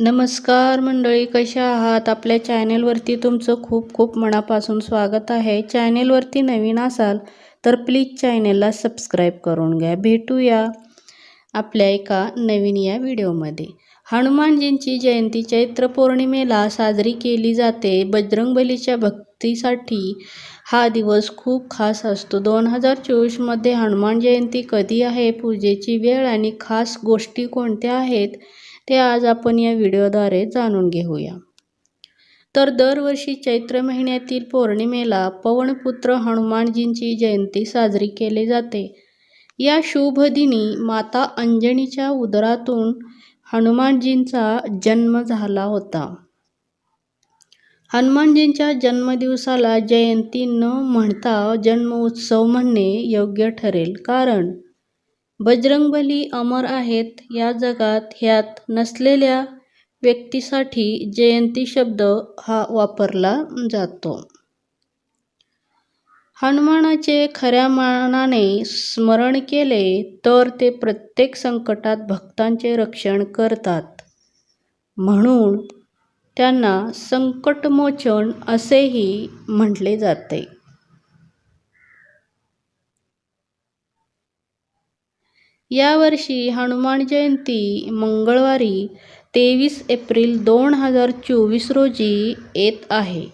नमस्कार मंडळी कशा आहात? आपल्या चॅनेलवरती तुमचं खूप खूप मनापासून स्वागत आहे. चॅनेलवरती नवीन असाल तर प्लीज चॅनेलला सबस्क्राईब करून घ्या. भेटूया आपल्या एका नवीन या व्हिडिओमध्ये. हनुमानजींची जयंती चैत्र पौर्णिमेला साजरी केली जाते. बजरंगबलीच्या भक्तीसाठी हा दिवस खूप खास असतो. दोन हजार चोवीसमध्ये हनुमान जयंती कधी आहे? पूजेची वेळ आणि खास गोष्टी कोणत्या आहेत? ते आज आपण या व्हिडिओद्वारे जाणून घेऊया. तर दरवर्षी चैत्र महिन्यातील पौर्णिमेला पवनपुत्र हनुमानजींची जयंती साजरी केली जाते. या शुभ दिनी माता अंजनीच्या उदरातून हनुमानजींचा जन्म झाला होता. हनुमानजींच्या जन्मदिवसाला जयंती न म्हणता जन्म उत्सव म्हणणे योग्य ठरेल कारण बजरंगबली अमर आहेत या जगात ह्यात नसलेल्या व्यक्तीसाठी जयंती शब्द हा वापरला जातो. हनुमानाचे खऱ्या मानाने स्मरण केले तर ते प्रत्येक संकटात भक्तांचे रक्षण करतात. म्हणून त्यांना संकटमोचन असेही म्हटले जाते. यावर्षी हनुमान जयंती मंगळवारी तेवीस एप्रिल दोन हजार चोवीस रोजी येत आहे.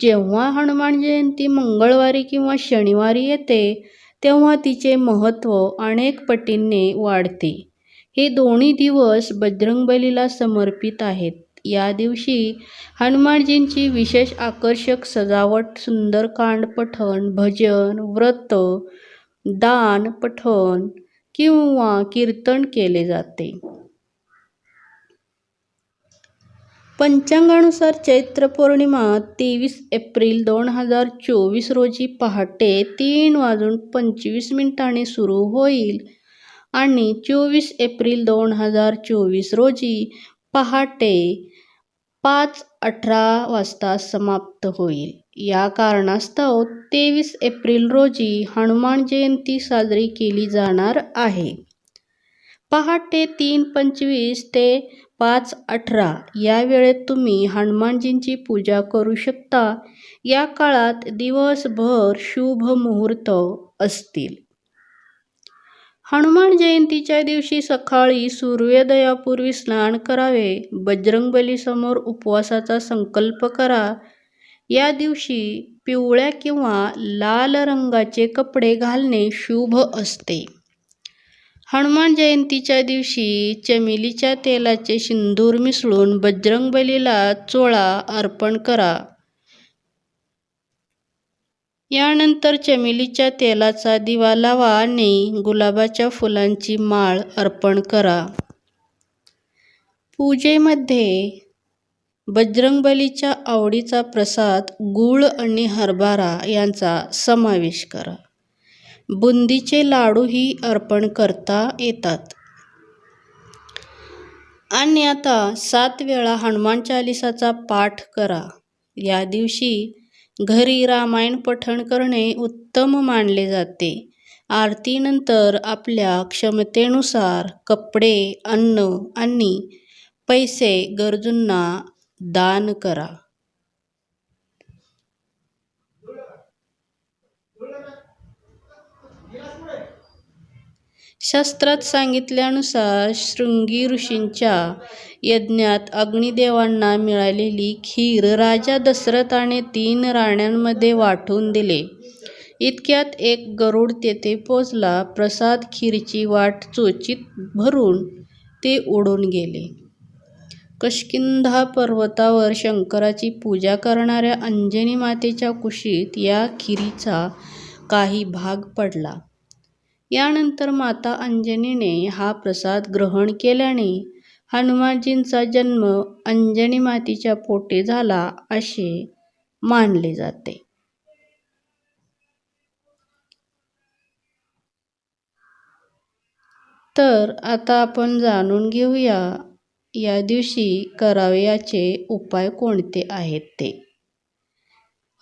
जेव्हा हनुमान जयंती मंगळवारी किंवा शनिवारी येते तेव्हा तिचे महत्त्व अनेक पटींनी वाढते. हे दोन्ही दिवस बजरंगबलीला समर्पित आहेत. या दिवशी हनुमानजींची विशेष आकर्षक सजावट सुंदरकांड पठण भजन व्रत दान पठण किंवा कीर्तन केले जाते. पंचांगानुसार चैत्र पौर्णिमा तेवीस एप्रिल दोन हजार चोवीस रोजी पहाटे तीन वाजून पंचवीस मिनिटांनी सुरू होईल आणि चोवीस एप्रिल दोन हजार चोवीस रोजी पहाटे पाच अठरा वाजता समाप्त होईल. या कारणास्तव तेवीस एप्रिल रोजी हनुमान जयंती साजरी केली जाणार आहे. पहाटे तीन पंचवीस ते पाच अठरा या वेळेत तुम्ही हनुमानजींची पूजा करू शकता. या काळात दिवसभर शुभ मुहूर्त असतील. हनुमान जयंतीच्या दिवशी सकाळी सूर्योदयापूर्वी स्नान करावे बजरंगबलीसमोर उपवासाचा संकल्प करा या दिवशी पिवळ्या किंवा लाल रंगाचे कपडे घालणे शुभ असते. हनुमान जयंतीच्या दिवशी चमेलीच्या तेलाचे सिंदूर मिसळून बजरंगबलीला चोळा अर्पण करा. यानंतर चमेलीच्या तेलाचा दिवा लावा आणि गुलाबाच्या फुलांची माळ अर्पण करा. पूजेमध्ये बजरंगबलीच्या आवडीचा प्रसाद गूळ आणि हरभरा यांचा समावेश करा. बुंदीचे लाडूही अर्पण करता येतात. आणि आता सात वेळा हनुमान चालिसाचा पाठ करा. या दिवशी घरी रामायण पठण करणे उत्तम मानले जाते. आरतीनंतर आपल्या क्षमतेनुसार कपडे अन्न आणि पैसे गरजूंना दान करा. शास्त्रात सांगितल्यानुसार शृंगी ऋषींच्या यज्ञात अग्निदेवांना मिळालेली खीर राजा दशरथाने तीन राण्यांमध्ये वाटून दिले. इतक्यात एक गरुड तेथे पोचला. प्रसाद खीरची वाट चोचीत भरून ते उडून गेले. कशकिंधा पर्वतावर शंकराची पूजा करणाऱ्या अंजनी मातेच्या कुशीत या खिरीचा काही भाग पडला. यानंतर माता अंजनीने हा प्रसाद ग्रहण केल्याने हनुमानजींचा जन्म अंजनी मातेच्या पोटे झाला असे मानले जाते. तर आता आपण जाणून घेऊया या दिवशी करावयाचे उपाय कोणते आहेत ते?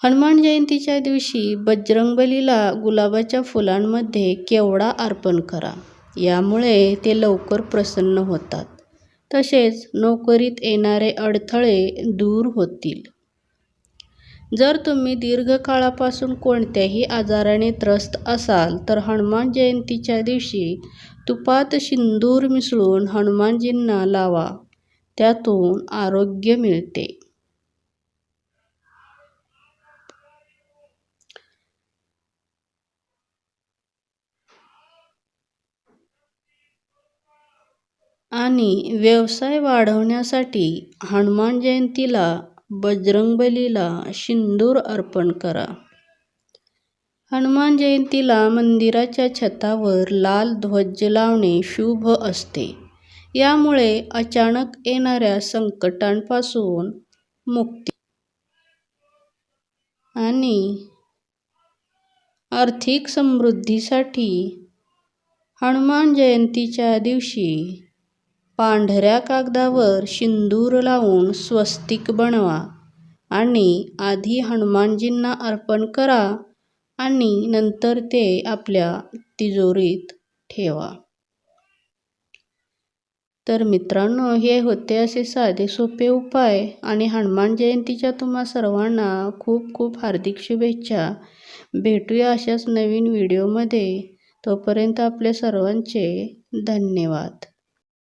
हनुमान जयंतीच्या दिवशी बजरंगबलीला गुलाबाच्या फुलांमध्ये केवडा अर्पण करा. यामुळे ते लवकर प्रसन्न होतात. तसेच नोकरीत येणारे अडथळे दूर होतील. जर तुम्ही दीर्घकाळापासून कोणत्याही आजाराने त्रस्त असाल तर हनुमान जयंतीच्या दिवशी तुपात सिंदूर मिसळून हनुमानजींना लावा. त्यातून आरोग्य मिळते. आणि व्यवसाय वाढवण्यासाठी हनुमान जयंतीला बजरंगबलीला सिंदूर अर्पण करा. हनुमान जयंतीला मंदिराच्या छतावर लाल ध्वज लावणे शुभ असते. यामुळे अचानक येणाऱ्या संकटांपासून मुक्ती आणि आर्थिक समृद्धीसाठी हनुमान जयंतीच्या दिवशी पांढऱ्या कागदावर सिंदूर लावून स्वस्तिक बनवा आणि आधी हनुमानजींना अर्पण करा आणि नंतर ते आपल्या तिजोरीत ठेवा. तर मित्रांनो हे होते असे साधे सोपे उपाय आणि हनुमान जयंतीच्या तुम्हा सर्वांना खूप खूप हार्दिक शुभेच्छा. भेटूया अशाच नवीन व्हिडिओमध्ये. तोपर्यंत आपल्या सर्वांचे धन्यवाद.